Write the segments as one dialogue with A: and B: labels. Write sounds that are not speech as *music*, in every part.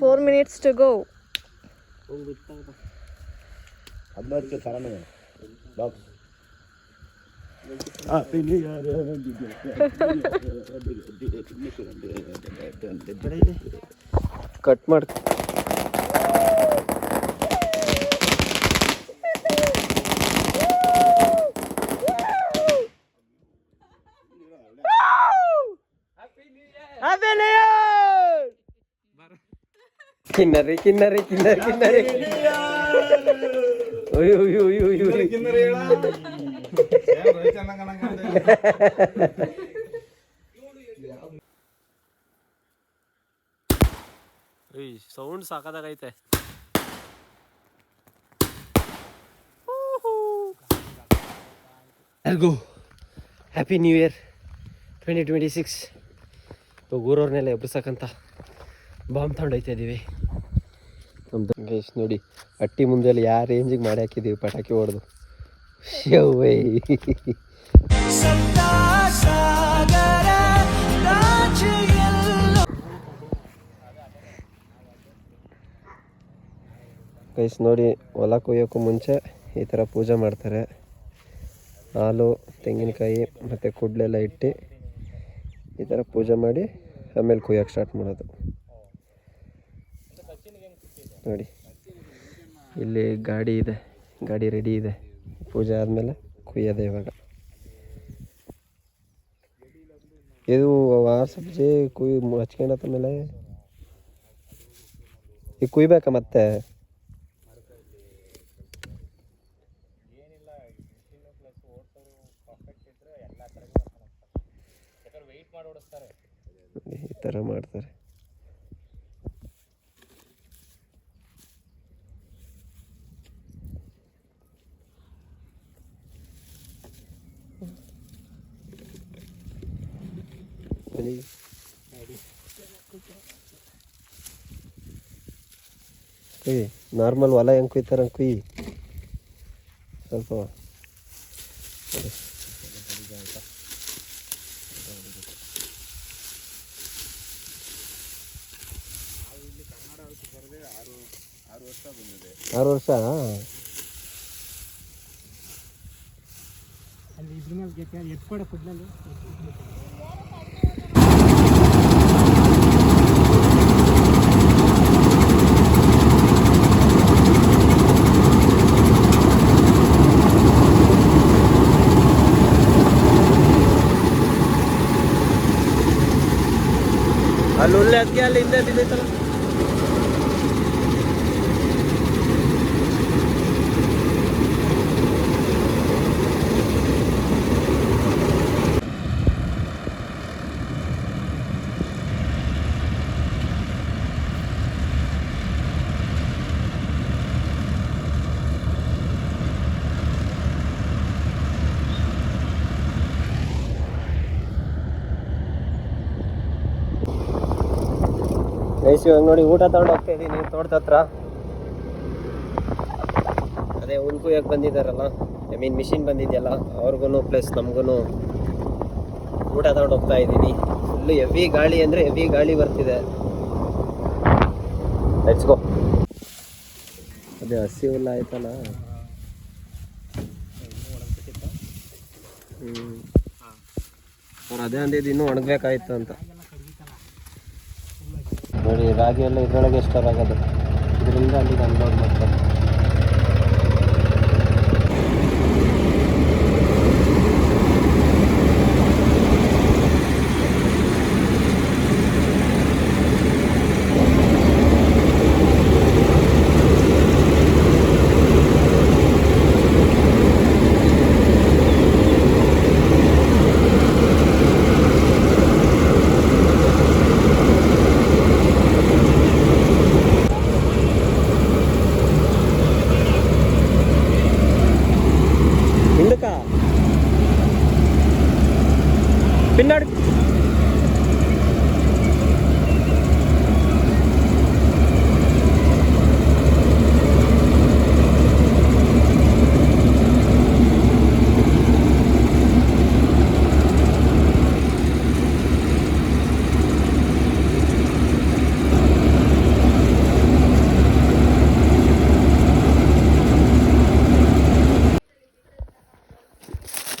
A: Four minutes to ಗೋ
B: ಹದಿನಾಲ್ಕು ಥರನೇ box
C: cut ಮಾಡಿ ಕಿನ್ನರಿ ಕಿನ್ನರಿ ಕಿನ್ನರಿ ಕಿನ್ನರಿ. ಅಯ್ಯೋ ಅಯ್ಯೋ ಅಯ್ಯೋ ಅಯ್ಯೋ ಸೌಂಡ್ ಸಾಕಾದಾಗೈತೆ. ಎಲ್ಗೂ happy new year twenty twenty six ಇವಾಗ ಊರವ್ರನ್ನೆಲ್ಲ ಎಬ್ಬಿಸಕ್ಕಂತ ಬಾಂಬ್ ತಗೊಂಡೋಯ್ತಾ ಇದ್ದೀವಿ ನಮ್ದು ಗೈಸ್ ನೋಡಿ, ಅಟ್ಟಿ ಮುಂದೆ ಯಾವ ರೇಂಜಿಗೆ ಮಾಡಿ ಹಾಕಿದ್ದೀವಿ ಪಟಾಕಿ ಹೊಡೆದು. ಗೈಸ್ ನೋಡಿ ಹೊಲ ಕೊಯ್ಯೋಕ್ಕೂ ಮುಂಚೆ ಈ ಥರ ಪೂಜೆ ಮಾಡ್ತಾರೆ. ಹಾಲು, ತೆಂಗಿನಕಾಯಿ ಮತ್ತು ಕುಡ್ಲೆಲ್ಲ ಇಟ್ಟು ಈ ಥರ ಪೂಜೆ ಮಾಡಿ ಆಮೇಲೆ ಕೊಯ್ಯೋಕ್ಕೆ ಸ್ಟಾರ್ಟ್ ಮಾಡೋದು. ನೋಡಿ. ಇಲ್ಲಿ ಗಾಡಿ ಇದೆ. ಗಾಡಿ ರೆಡಿ ಇದೆ. ಪೂಜೆ ಆದಮೇಲೆ ಕುಯ್ಯೋದೆ ಇವಾಗ. ಇದು ಆರು ಸಬ್ಜಿ ಕುಯ್ ಹಚ್ಕೊಂಡತ್ತ ಮೇಲೆ ಈಗ ಕುಯ್ಬೇಕಾ ಮತ್ತೆ? ಈ ಥರ ಮಾಡ್ತಾರೆ. ಬನ್ನಿ. ಕುಯ್ ನಾರ್ಮಲ್ ಹೊಲ ಹೆಂಗೆ ಕುಯ್ತಾರ ಕುಯ್ ಸ್ವಲ್ಪ. ಆರು ವರ್ಷ
D: ಅಲ್ಲಿ ಎತ್ಕೊಡೆ ಫುಡ್ನಲ್ಲಿ
C: ಅಲ್ಲಿ ಉಳ್ಳೆ ಅದಕ್ಕೆ ಅಲ್ಲಿ ಹಿಂದೆ ಬಿದ್ದೈತಲ್ಲ ಇವಾಗ ನೋಡಿ, ಊಟ ತಗೊಂಡು ಹೋಗ್ತಾ ಇದ್ದೀನಿ ತೋಟದ ಹತ್ರ. ಅದೇ ಹುಲ್ ಕುಯ್ಯಕ್ಕೆ ಬಂದಿದ್ದಾರಲ್ಲ ಐ ಮೀನ್ ಮಿಷಿನ್ ಬಂದಿದೆಯಲ್ಲ ಅವ್ರಿಗೂ ಪ್ಲಸ್ ನಮಗೂ ಊಟ ತಗೊಂಡು ಹೋಗ್ತಾ ಇದ್ದೀನಿ ಫುಲ್ಲು ಹೆವಿ ಗಾಳಿ ಅಂದರೆ ಹೆವಿ ಗಾಳಿ ಬರ್ತಿದೆ. ಗೋ ಅದೇ, ಹಸಿ ಹುಲ್ಲ ಆಯ್ತಲ್ಲ? ಹ್ಞೂ ಅವ್ರು ಅದೇ ಅಂದಿದ್ದು ಇನ್ನೂ ಒಣಗಬೇಕಾಯ್ತು ಅಂತ. ನೋಡಿ ರಾಗಿ ಎಲ್ಲ ಇದರೊಳಗೆ ಸ್ಟೋರ್ ಆಗೋದು. ಇದರಿಂದ ಅಲ್ಲಿಗೆ ಅನ್ಲೋಡ್ ಮಾಡ್ತಾರೆ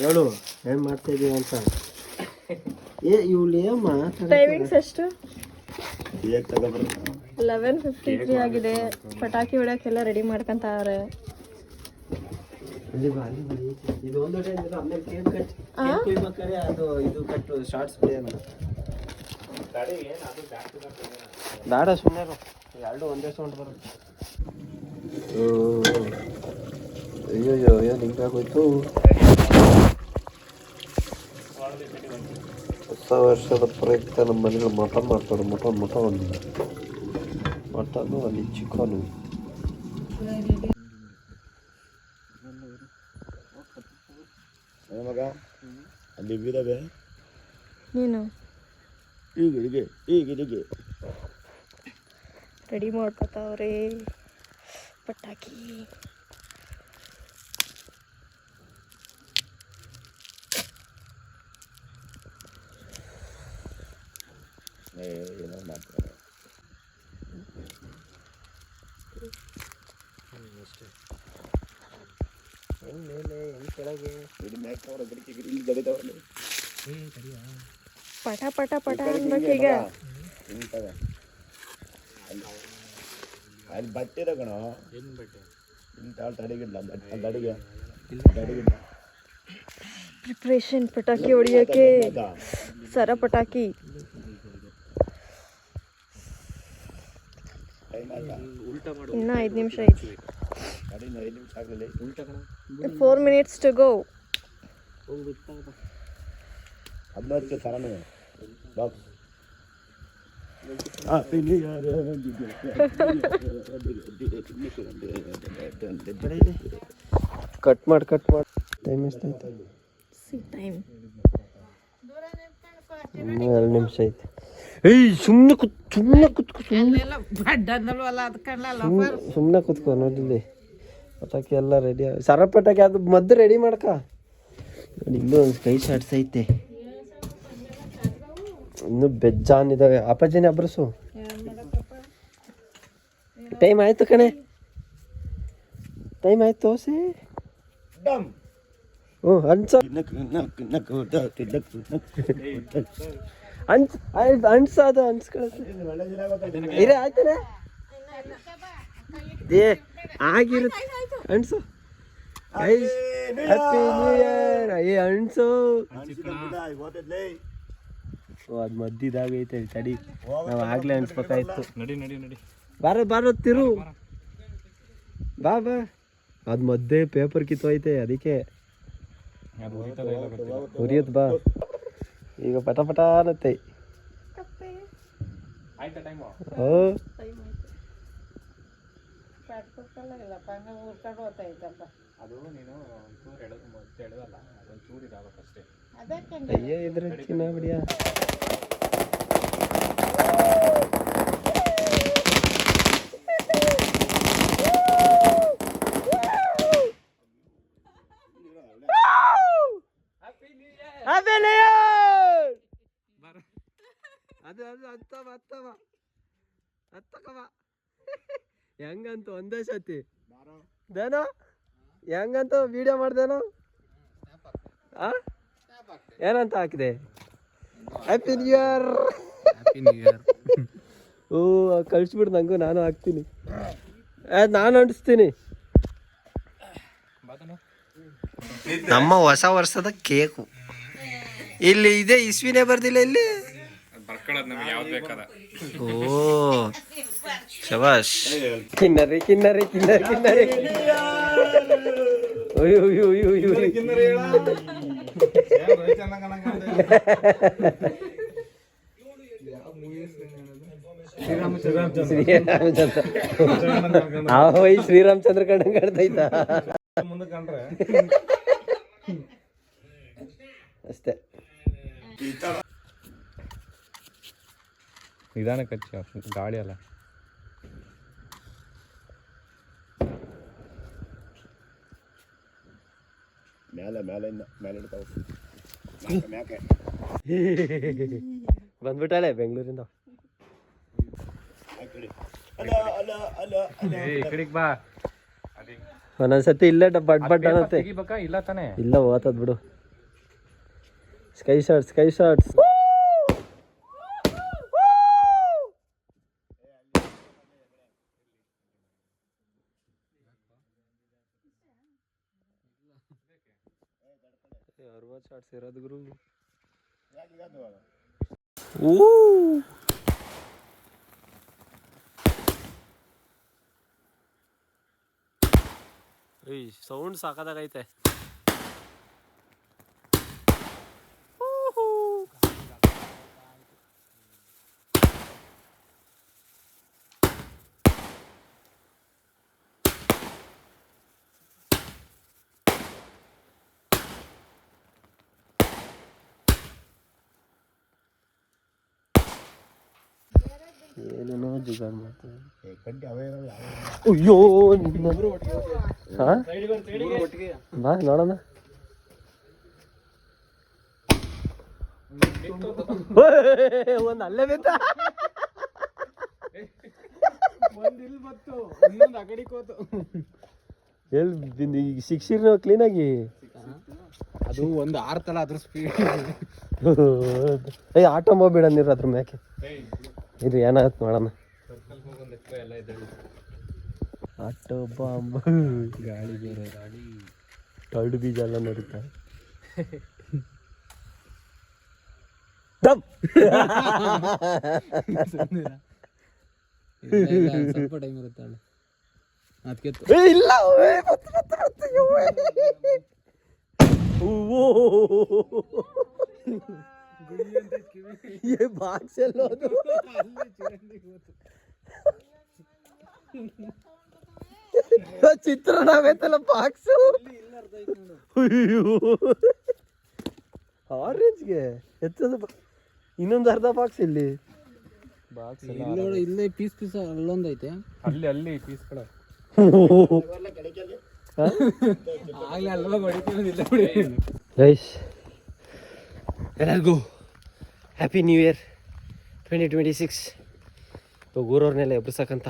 C: ಹೇಳು ಏನು ಮಾಡ್ತಾ ಇದೀವಿ ಅಂತ. ಏ ಇವಳು ಏಮ್ಮ
A: ಟೈಮಿಂಗ್ಸ್ ಎಷ್ಟು? ಲೆವೆನ್ ಫಿಫ್ಟಿ ತ್ರೀ ಆಗಿದೆ. ಪಟಾಕಿ ಹೊಡ್ಯಕ್ಕೆಲ್ಲ ರೆಡಿ ಮಾಡ್ಕೊಂತಾವ್ರೆ.
C: ಬಾ ಇದು ಒಂದು ಅದು ಇದು ಕಟ್ಟು ಶಾರ್ಟ್ಸ್ ಬೇಡ ಸುಮ್ಮನೆ ಎರಡು ಒಂದೇ ಸೌಂಡ್ ಬರುತ್ತೆ. ಅಯ್ಯೋ ಏನು ಹಿಂಗಾಗೋಯ್ತು ಹೊಸ ವರ್ಷದ ಪ್ರಯುಕ್ತ ನಮ್ಮ ಮನೇಲಿ ಮಟನ್ ಮಾಡ್ತಾರೆ ಮಟನ್ ಮಟನ್ ಮಟನು ಅಲ್ಲಿ ಚಿಕನು
B: ಮಗ ಅಲ್ಲಿ ಇವಿದಾವೆ
A: ನೀನು
B: ಈಗ ಹೀಗೆ ಈಗ ಹೀಗೆ
A: ರೆಡಿ ಮಾಡ್ಕೊತಾವ್ರೆ ಪಟಾಕಿ
B: ಏನೋ ಮಾಡ್ತಾರೆ
C: ಮೇಲೆ ಹೆಂಗ್ ಕೆಳಗೆ
B: ಇದು ಮ್ಯಾಕ್ ಅವ್ರ ಗಡಿಕೆ ಇಲ್ಲಿ
A: ಪಟ ಪಟ ಪಟ ಅನ್ಬೇಕು
B: ಈಗ ಅಲ್ಲಿ ಅಲ್ಲಿ ಬಟ್ಟೆ ತಗೋಣ ಏನು ಬಟ್ಟೆ ಇಂತ ತಡೆಗಿಲ್ಲ ಅಡಿಗೆ ಅಡಿಗಿಲ್ಲ
A: ಪ್ರಿಪ್ರೇಷನ್ ಪಟಾಕಿ ಹೊಡಿಯೋಕೆ. ಸರ ಪಟಾಕಿ
B: ಟೈಮ್ ಆಯ್ತಾ
A: ಇನ್ನ ಐದು ನಿಮಿಷ ಐತಿ. ಫೋರ್ ಮಿನಿಟ್ಸ್ ಟು ಗೋ
B: ಸರನು ಬಾಕ್ಸ್
C: ಕಟ್ ಮಾಡಿ ಕಟ್ ಮಾಡಿ. ಟೈಮ್ ಎಷ್ಟಾಯ್ತು?
A: ಸಿ ಟೈಮ್
C: ಇನ್ನೂ ಎರಡು ನಿಮಿಷ ಐತೆ. ಏಯ್ ಸುಮ್ಮನೆ ಕುತ್ ಸುಮ್ಮನೆ ಕುತ್ಕೊ ಸುಮ್ಮನೆ ಸುಮ್ಮನೆ ಕುತ್ಕೊ ನೋಡಿಲ್ಲಿ ಪಟಾಕಿ ಎಲ್ಲ ರೆಡಿ ಸರ ಪಟಾಕಿ ಅದು ಮದ್ದು ರೆಡಿ ಮಾಡ್ಕ ನೋಡಿ ಇಲ್ಲೂ ಒಂದು ಕೈ ಶಾರ್ಟ್ಸ್ ಐತೆ ಇನ್ನು ಬೆಜ್ಜಾನ್ ಇದಾವೆ ಅಪ್ಪಾಜಿನೇ ಅಬ್ರಸು ಟೈಮ್ ಆಯ್ತು ಕಣೆ ಟೈಮ್ ಆಯ್ತು
B: ಡಮ್
C: ಹ್ಞೂ ಅನ್ಸ ಅನ್ಸ್ ಅನ್ಸ ಅದು ಇರ ಇರೇ ಆಯ್ತಾನೆ ಏ ಆಗಿರುತ್ತೆ. ಅನ್ಸು ಹ್ಯಾಪಿ ನ್ಯೂ ಇಯರ್ ಏ ಅನ್ಸು ಓ ಅದು ಮದ್ದಿದಾಗೈತೆ ತಡಿ. ನಾವು ಆಗ್ಲೇ ಅನ್ಸ್ಬೇಕಾಯ್ತು
D: ನಡಿ ನಡಿ ನಡಿ
C: ಬಾರ ಬಾರ ತಿರು. ಬಾ ಬಾ. ಅದು ಮದ್ದೆ ಪೇಪರ್ ಕಿತ್ತೋಯ್ತೆ ಅದಕ್ಕೆ. ಉರಿಯತ್ ಬಾ. ಈಗ ಪಟ ಪಟ ಅನ್ನತ್ತೆ.
D: ಆಯ್ತಾ ಟೈಮು
C: ಓ
D: ಅದು ನೀನು ಚೂರು ಎಳೆದು ಮತ್ತೆ ಎಳೆದಲ್ಲ ಅದೊಂದು ಚೂರು ಇದಾಗಬೇಕು ಅಷ್ಟೇ.
C: ಅಯ್ಯೋ ಇದ್ರ ಚಿನ್ನ ಬಿಡಿಯ ಅದು ಅದು ಹತ್ತವ ಹತ್ತವ ಹತ್ತಕವ ಹೆಂಗಂತ ಒಂದೇ ಸತಿ. ದೇನೋ? ಹೆಂಗಂತ ವಿಡಿಯೋ ಮಾಡ್ದೇನೋ? ಆ? ಏನಂತ ಹಾಕಿದೆ? ಹ್ಯಾಪಿ ನ್ಯೂ ಇಯರ್ ಓ ಕಳಿಸ್ಬಿಡು ನಂಗೂ ನಾನು ಹಾಕ್ತೀನಿ. ನಾನು ಅಂಟಿಸ್ತೀನಿ. ನಮ್ಮ ಹೊಸ ವರ್ಷದ ಕೇಕು. ಇಲ್ಲಿ ಇದೆ ಇಸ್ವಿನೇ ಬರ್ದಿಲ್ಲ ಇಲ್ಲಿ? ಓ. ಶಬಾಷ್. ಕಿನ್ನರಿ ಕಿನ್ನರಿ ಕಿನ್ನರಿ ಕಿನ್ನರಿ. ಅಯ್ಯೋ ಅಯ್ಯೋ ಅಯ್ಯೋ ಅಯ್ಯೋ ಶ್ರೀರಾಮಚಂದ್ರ. ಶ್ರೀರಾಮಚಂದ್ರ ಕಂಡಂಗ್ ಕಾಣ್ತೈತ ಅಷ್ಟೇ.
D: ನಿಧಾನಕ್ಕೆ ಕಚ್ಚ ಗಾಳಿ ಅಲ್ಲ.
B: ಮೇಲೆ ಮ್ಯಾಲೆ ಮೇಲೆ ಇಡ್ತಾವ ಮ್ಯಾಕೆ
C: ಬಂದ್ಬಿಟ್ಟಾಳೆ ಬೆಂಗಳೂರಿಂದ
D: ಬಾ
C: ಒಂದೊಂದ್ಸತಿ ಇಲ್ಲೇ ಬಟ್ ಬಟ್ ಬಡ್ ಅನ್ನತ್ತೆ
D: ಇಲ್ಲ ತಾನೇ
C: ಇಲ್ಲ ಓತದ್ ಬಿಡು ಸ್ಕೈ ಶಾರ್ಟ್ಸ್ ಸ್ಕೈ ಶಾರ್ಟ್ಸ್ ಅರವತ್ತು ಶಾರ್ಟ್ಸ್ ಇರೋದು ಗುರು ಓ ಏಯ್ ಸೌಂಡ್ ಸಾಕಾದಾಗೈತೆ ಏನೇನೋ ಜುಗಾಡ್ ಮಾಡ್ತಾರೆ. ಅಯ್ಯೋ ಹಾಂ? ಬಾ ನೋಡೋಣ. ಒಂದು ಅಲ್ಲೇ ಎಲ್ಲಿ ಬಿಂದು ಈಗ ಸಿಕ್ಸಿರ್ ಕ್ಲೀನಾಗಿ
D: ಅದು ಒಂದು ಆರ್ತಲ ಅದ್ರ ಸ್ಪೀಡ್
C: ಏಯ್ ಆಟೋ ನೀರು ಅದ್ರ ಮ್ಯಾಕೆ. ಇರಿ ಏನಾಯ್ತು ನೋಡೋಣ ಆಟೋ ಬಾಂಬ್
D: ಗಾಳಿ ಬೇರೆ ಗಾಳಿ
C: ಕರಡು ಬೀಜ ಎಲ್ಲ ನಡೀತಾ ಡಮ್
D: ಸ್ವಲ್ಪ ಟೈಮ್ ಇರುತ್ತೆ ಅಣ್ಣ ಅದಕ್ಕೆ
C: ಏ ಇಲ್ಲ ಓಯ್, ಬತ್ತು, ಬತ್ತು, ಬತ್ತು, ಅಯ್ಯೋ, ಓ ಏ ಬಾಕ್ಸ್ ಎಲ್ಲೋದು *laughs* ಚಿತ್ರಣ ಆಗೈತಲ್ಲ ಬಾಕ್ಸ್ ಆರೆಂಜ್ಗೆ ಎತ್ತದ ಇನ್ನೊಂದು ಅರ್ಧ ಬಾಕ್ಸ್ ಇಲ್ಲಿ.
D: ಬಾಕ್ಸ್ ಇಲ್ಲಿ ಇಲ್ಲೇ ಪೀಸ್ ಪೀಸ್ ಅಲ್ಲೊಂದು ಐತೆ ಅಲ್ಲಿ ಅಲ್ಲಿ ಕಡೆ. ಆಗ್ಲೇ ಅಲ್ವಾ
C: ಗೈಸ್ ಎಲ್ಲರಿಗೂ happy new year twenty twenty six ಊರವ್ರನ್ನೆಲ್ಲ ಎಬ್ರಿಸಕ್ಕಂತ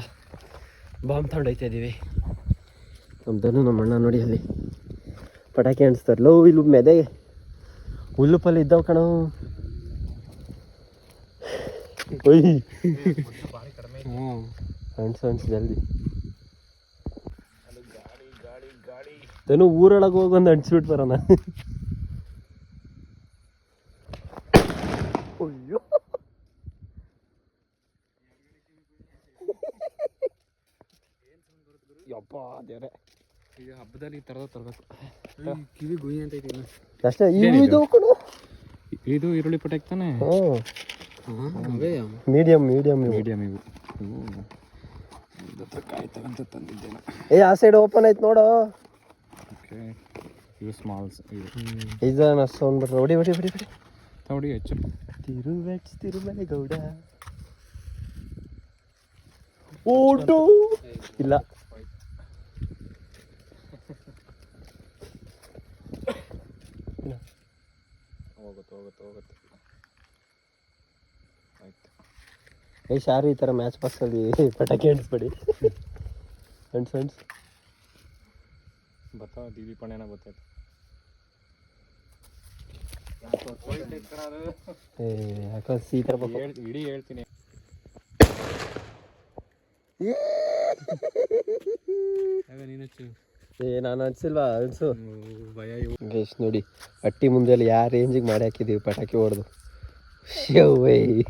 C: ಬಾಂಬ್ ತಗೊಂಡು ಹೋಯ್ತಾ ಇದ್ದೀವಿ ನಮ್ಮ ಧನು ನಮ್ಮ ಅಣ್ಣ ನೋಡಿ ಅಲ್ಲಿ ಪಟಾಕಿ ಅಣಿಸ್ತಾರೆ ಲೋ, ಇಲ್ಲಿ ಮೆದೆ. ಹುಲ್ಲು ಹುಲ್ಲುಪಲ್ಲಿ ಇದ್ದಾವ ಕಣ. ಒಯ್
D: ಹ್ಞೂ
C: ಫ್ರೆಂಡ್ಸ್ ಅಣ್ಸು ಜಲ್ದಿ. ತನು ಊರೊಳಗೆ ಹೋಗಿ ಒಂದು ಅಣ್ಸ್ಬಿಟ್ಟು ಬರೋಣ ಅಯ್ಯೋ ಯಪ್ಪ ದೇವ್ರೆ.
D: ಈಗ ಹಬ್ಬದಲ್ಲಿ ಈ ಥರದ ತರಬೇಕು. ಕಿವಿ ಗುಯಿ ಅಂತ
C: ಅಷ್ಟೇ ಇವು ಇದು
D: ಇದು ಈರುಳ್ಳಿ ಪಟಾಕಿ ತಾನೆ
C: ಹ್ಞೂ
D: ಮೀಡಿಯಂ
C: ಮೀಡಿಯಮ್ ಮೀಡಿಯಮ್ ಇವು.
D: ಮೀಡಿಯಮ್ ಇವು. ಹತ್ರ ಕಾಯ್ತಕ್ಕಂತ ತಂದಿದ್ದೇನೆ.
C: ಏ ಆ ಸೈಡ್ ಓಪನ್ ಆಯ್ತು ನೋಡು.
D: ಓಕೆ. ಇವು ಸ್ಮಾಲ್ಸ್ ಇದು
C: ಇದನ್ನ ಸೌಂಡ್ ಬಿಟ್ರೆ ಹೊಡಿ ಹೊಡಿ ಹೊಡಿ ಹೊಡಿ.
D: ತೌಡಿ ಹೆಚ್ಚು.
C: ತಿರುವೆಚ್ ತಿರುಮಲೆ ಗೌಡ ಓಟು ಇಲ್ಲ.
D: ಹೋಗುತ್ತೆ ಹೋಗುತ್ತೆ. ಆಯ್ತು.
C: ಏ ಶಾರು ಈ ಥರ ಮ್ಯಾಚ್ ಪಾಸಲ್ಲಿ ಪಟಾಕಿ ಅಂಟಿಸ್ಬೇಡಿ. ಫ್ರೆಂಡ್ಸ್ ಫ್ರೆಂಡ್ಸ್
D: ಬರ್ತಾವ ದೀದಿ ಪಣೆನ ಗೊತ್ತಾಯ್ತು ಇಡೀ ಹೇಳ್ತೀನಿ. ನೀನು
C: ಏ ನಾನು ಅನ್ಸಿಲ್ವಾ? ಅನ್ಸು.
D: ಭಯ ಇವು.
C: ನೋಡಿ ಹಟ್ಟಿ ಮುಂದೆ ಯಾವ ರೇಂಜಿಗೆ ಮಾಡಿ ಹಾಕಿದ್ದೀವಿ ಪಟಾಕಿ ಹೊಡೆದು. ಶವ್ವೈ